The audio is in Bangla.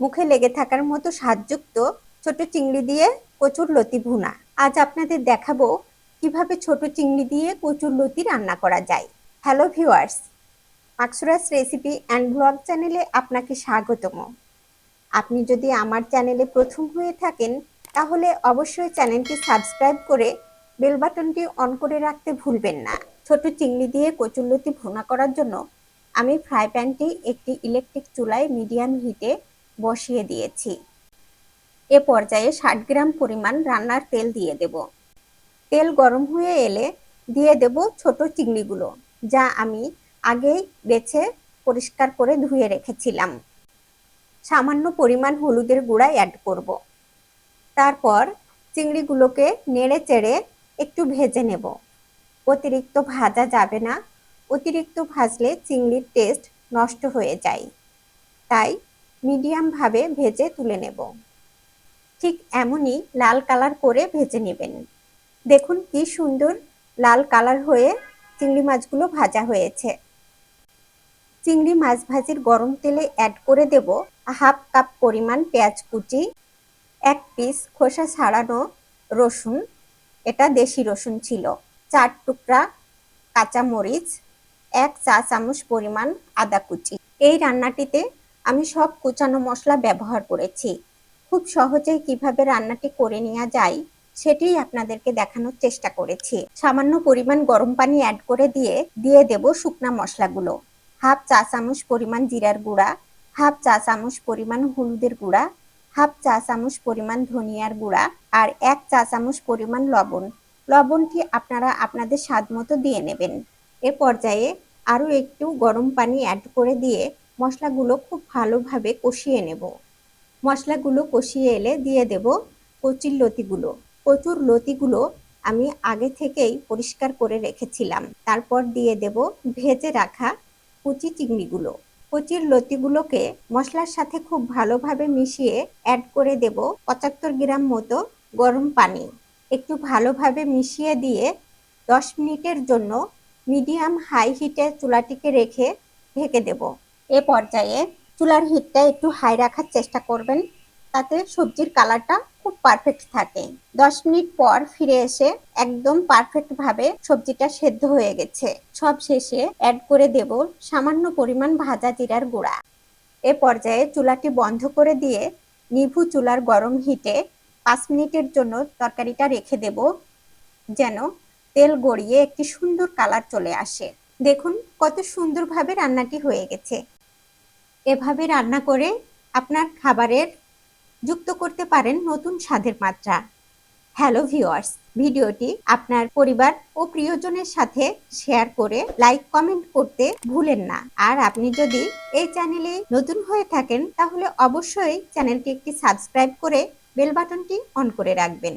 মুখে লেগে থাকার মতো স্বাদযুক্ত ছোট চিংড়ি দিয়ে কচুর লতি ভুনা। আজ আপনাদের দেখাবো কীভাবে ছোট চিংড়ি দিয়ে কচুর লতি রান্না করা যায়। Hello viewers Maksura's recipe and blog চ্যানেলে আপনাকে স্বাগতম। আপনি যদি আমার চ্যানেলে প্রথম হয়ে থাকেন, তাহলে অবশ্যই চ্যানেলটি সাবস্ক্রাইব করে বেল বাটনটি অন করে রাখতে ভুলবেন না। ছোট চিংড়ি দিয়ে কচুরলতি ভুনা করার জন্য আমি ফ্রাই প্যানটি একটি ইলেকট্রিক চুলায় মিডিয়াম হিটে বসিয়ে দিয়েছি। এ পর্যায়ে ষাট গ্রাম পরিমাণ রান্নার তেল দিয়ে দেব। তেল গরম হয়ে এলে দিয়ে দেব ছোট চিংড়িগুলো, যা আমি আগেই বেছে পরিষ্কার করে ধুয়ে রেখেছিলাম। সামান্য পরিমাণ হলুদের গুঁড়া অ্যাড করব। তারপর চিংড়িগুলোকে নেড়ে চেড়ে একটু ভেজে নেব। অতিরিক্ত ভাজা যাবে না। অতিরিক্ত ভাজলে চিংড়ির টেস্ট নষ্ট হয়ে যায়। তাই মিডিয়ামভাবে ভেজে তুলে নেব। ঠিক এমনই লাল কালার করে ভেজে নেবেন। দেখুন কি সুন্দর লাল কালার হয়ে চিংড়ি মাছগুলো ভাজা হয়েছে। চিংড়ি মাছ ভাজির গরম তেলে অ্যাড করে দেব হাফ কাপ পরিমাণ পেঁয়াজ কুচি, এক পিস খোসা ছাড়ানো রসুন, এটা দেশি রসুন ছিল, চার টুকরা কাঁচা মরিচ এক চা চামচ পরিমাণ আদা কুচি। এই রান্নাটিতে আমি সব কুচানো মশলা ব্যবহার করেছি। খুব সহজেই কীভাবে রান্নাটি করে নেওয়া যায়, সেটি আপনাদেরকে দেখানোর চেষ্টা করেছি। সামান্য পরিমাণ গরম পানি অ্যাড করে দিয়ে দিয়ে দেব শুকনা মশলাগুলো। হাফ চা চামচ পরিমাণ জিরার গুঁড়া, হাফ চা চামচ পরিমাণ হলুদের গুঁড়া, হাফ চা চামচ পরিমাণ ধনিয়ার গুঁড়া আর এক চা চামচ পরিমাণ লবণ। লবণটি আপনারা আপনাদের স্বাদ মতো দিয়ে নেবেন। এ পর্যায়ে আরও একটু গরম পানি অ্যাড করে দিয়ে মশলাগুলো খুব ভালোভাবে কষিয়ে নেব। মশলাগুলো কষিয়ে এলে দিয়ে দেব কচির লতিগুলো। কচুর লতিগুলো আমি আগে থেকেই পরিষ্কার করে রেখেছিলাম। তারপর দিয়ে দেব ভেজে রাখা কুচি চিংড়িগুলো। কচির লতিগুলোকে মশলার সাথে খুব ভালোভাবে মিশিয়ে অ্যাড করে দেব পঁচাত্তর গ্রাম মতো গরম পানি। একটু ভালোভাবে মিশিয়ে দিয়ে দশ মিনিটের জন্য মিডিয়াম হাই হিটে চুলাটিকে রেখে ঢেকে দেব। এ পর্যায়ে চুলার হিটটা একটু হাই রাখার চেষ্টা করবেন। তাতে সবজির কালারটা খুব পারফেক্ট থাকে। দশ মিনিট পর ফিরে এসে একদম পারফেক্ট ভাবে সবজিটা সেদ্ধ হয়ে গেছে। সব শেষে অ্যাড করে দেব সামান্য পরিমাণ ভাজা জিরার গুঁড়া। এ পর্যায়ে চুলাটি বন্ধ করে দিয়ে নিভু চুলার গরম হিটে পাঁচ মিনিটের জন্য তরকারিটা রেখে দেব, যেন তেল গড়িয়ে একটি সুন্দর কালার চলে আসে। দেখুন কত সুন্দরভাবে রান্নাটি হয়ে গেছে। এভাবে রান্না করে আপনার খাবারের যুক্ত করতে পারেন নতুন স্বাদের মাত্রা। হ্যালো ভিউয়ার্স ভিডিওটি আপনার পরিবার ও প্রিয়জনের সাথে শেয়ার করে লাইক কমেন্ট করতে ভুলেন না। আর আপনি যদি এই চ্যানেলে নতুন হয়ে থাকেন, তাহলে অবশ্যই চ্যানেলটি একটি সাবস্ক্রাইব করে বেল বাটনটি অন করে রাখবেন।